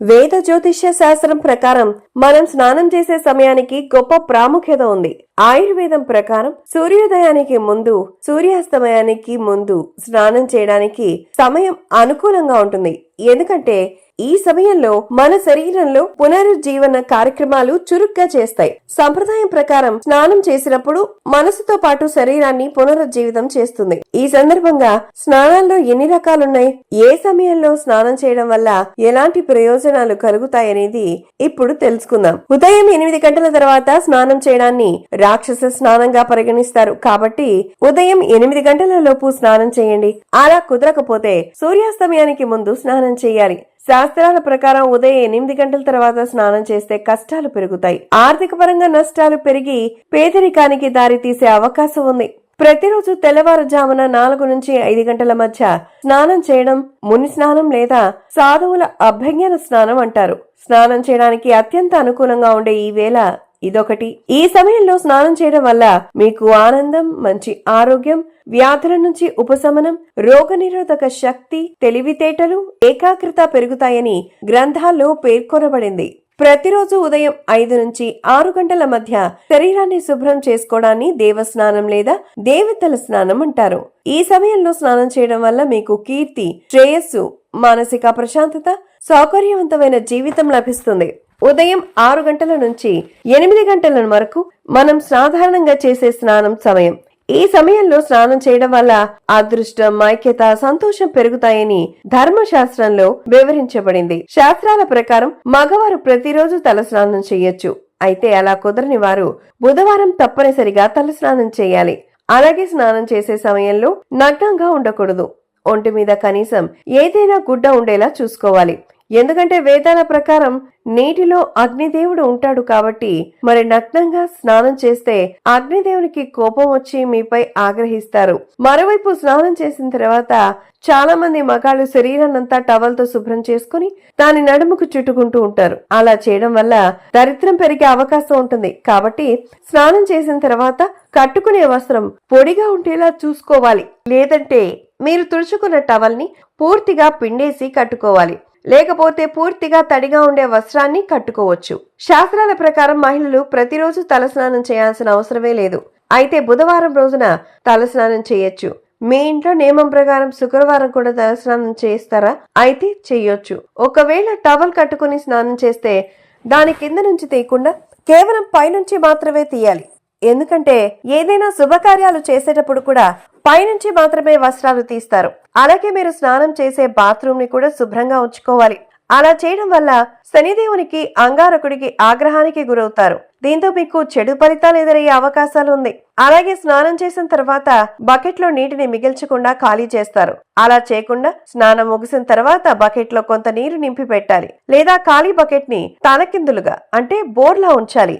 వేద జ్యోతిష్య శాస్త్రం ప్రకారం మనం స్నానం చేసే సమయానికి గొప్ప ప్రాముఖ్యత ఉంది. ఆయుర్వేదం ప్రకారం సూర్యోదయానికి ముందు సూర్యాస్తమయానికి ముందు స్నానం చేయడానికి సమయం అనుకూలంగా ఉంటుంది. ఎందుకంటే ఈ సమయంలో మన శరీరంలో పునరుజ్జీవన కార్యక్రమాలు చురుగ్గా చేస్తాయి. సంప్రదాయం ప్రకారం స్నానం చేసినప్పుడు మనసుతో పాటు శరీరాన్ని పునరుజ్జీవితం చేస్తుంది. ఈ సందర్భంగా స్నానాల్లో ఎన్ని రకాలున్నాయి? ఏ సమయంలో స్నానం చేయడం వల్ల ఎలాంటి ప్రయోజనాలు కలుగుతాయనేది ఇప్పుడు తెలుసుకుందాం. ఉదయం ఎనిమిది గంటల తర్వాత స్నానం చేయడాన్ని రాక్షస స్నానంగా పరిగణిస్తారు. కాబట్టి ఉదయం ఎనిమిది గంటల లోపు స్నానం చేయండి. అలా కుదరకపోతే సూర్యాస్తమయానికి ముందు స్నానం చేయాలి. శాస్త్రాల ప్రకారం ఉదయం ఎనిమిది గంటల తర్వాత స్నానం చేస్తే కష్టాలు పెరుగుతాయి. ఆర్థిక పరంగా నష్టాలు పెరిగి పేదరికానికి దారి తీసే అవకాశం ఉంది. ప్రతిరోజు తెల్లవారుజామున నాలుగు నుంచి ఐదు గంటల మధ్య స్నానం చేయడం ముని స్నానం లేదా సాధువుల అభ్యంగన స్నానం అంటారు. స్నానం చేయడానికి అత్యంత అనుకూలంగా ఉండే ఈ వేళ ఇదొకటి. ఈ సమయంలో స్నానం చేయడం వల్ల మీకు ఆనందం మంచి ఆరోగ్యం వ్యాధుల నుంచి ఉపశమనం రోగనిరోధక శక్తి తెలివితేటలు ఏకాగ్రత పెరుగుతాయని గ్రంథాల్లో పేర్కొనబడింది. ప్రతిరోజు ఉదయం ఐదు నుంచి ఆరు గంటల మధ్య శరీరాన్ని శుభ్రం చేసుకోవడాన్ని దేవస్నానం లేదా దేవతల స్నానం అంటారు. ఈ సమయంలో స్నానం చేయడం వల్ల మీకు కీర్తి శ్రేయస్సు మానసిక ప్రశాంతత సౌకర్యవంతమైన జీవితం లభిస్తుంది. ఉదయం ఆరు గంటల నుంచి ఎనిమిది గంటల వరకు మనం సాధారణంగా చేసే స్నానం సమయం. ఈ సమయంలో స్నానం చేయడం వల్ల అదృష్టం ఐక్యత సంతోషం పెరుగుతాయని ధర్మశాస్త్రంలో వివరించబడింది. శాస్త్రాల ప్రకారం మగవారు ప్రతిరోజు తల స్నానం చేయొచ్చు. అయితే అలా కుదరని వారు బుధవారం తప్పనిసరిగా తల స్నానం చేయాలి. అలాగే స్నానం చేసే సమయంలో నగ్నంగా ఉండకూడదు. ఒంటి మీద కనీసం ఏదైనా గుడ్డ ఉండేలా చూసుకోవాలి. ఎందుకంటే వేదాల ప్రకారం నీటిలో అగ్నిదేవుడు ఉంటాడు కాబట్టి మరి నగ్నంగా స్నానం చేస్తే అగ్నిదేవునికి కోపం వచ్చి మీపై ఆగ్రహిస్తారు. మరోవైపు స్నానం చేసిన తర్వాత చాలా మంది మగాళ్ళు శరీరాన్నంతా టవల్తో శుభ్రం చేసుకుని దాని నడుముకు చుట్టుకుంటూ ఉంటారు. అలా చేయడం వల్ల దరిద్రం పెరిగే అవకాశం ఉంటుంది. కాబట్టి స్నానం చేసిన తర్వాత కట్టుకునే వస్త్రం పొడిగా ఉండేలా చూసుకోవాలి. లేదంటే మీరు తుడుచుకున్న టవల్ని పూర్తిగా పిండేసి కట్టుకోవాలి. లేకపోతే పూర్తిగా తడిగా ఉండే వస్త్రాన్ని కట్టుకోవచ్చు. శాస్త్రాల ప్రకారం మహిళలు ప్రతిరోజు తలస్నానం చేయాల్సిన అవసరమే లేదు. అయితే బుధవారం రోజున తలస్నానం చేయొచ్చు. మీ ఇంట్లో నియమం ప్రకారం శుక్రవారం కూడా తలస్నానం చేస్తారా అయితే చెయ్యొచ్చు ఒకవేళ టవల్ కట్టుకుని స్నానం చేస్తే దాని కింద నుంచి తీయకుండా కేవలం పైనుంచి మాత్రమే తీయాలి. ఎందుకంటే ఏదైనా శుభకార్యాలు చేసేటప్పుడు కూడా పైనుంచి మాత్రమే వస్త్రాలు తీస్తారు. అలాగే మీరు స్నానం చేసే బాత్రూమ్ని కూడా శుభ్రంగా ఉంచుకోవాలి. అలా చేయడం వల్ల శనిదేవునికి అంగారకుడికి ఆగ్రహానికి గురవుతారు. దీంతో మీకు చెడు ఫలితాలు ఎదురయ్యే అవకాశాలు ఉంది. అలాగే స్నానం చేసిన తర్వాత బకెట్లో నీటిని మిగిల్చకుండా ఖాళీ చేస్తారు. అలా చేయకుండా స్నానం ముగిసిన తర్వాత బకెట్లో కొంత నీరు నింపి పెట్టాలి లేదా ఖాళీ బకెట్ని తలకిందులుగా అంటే బోర్లా ఉంచాలి.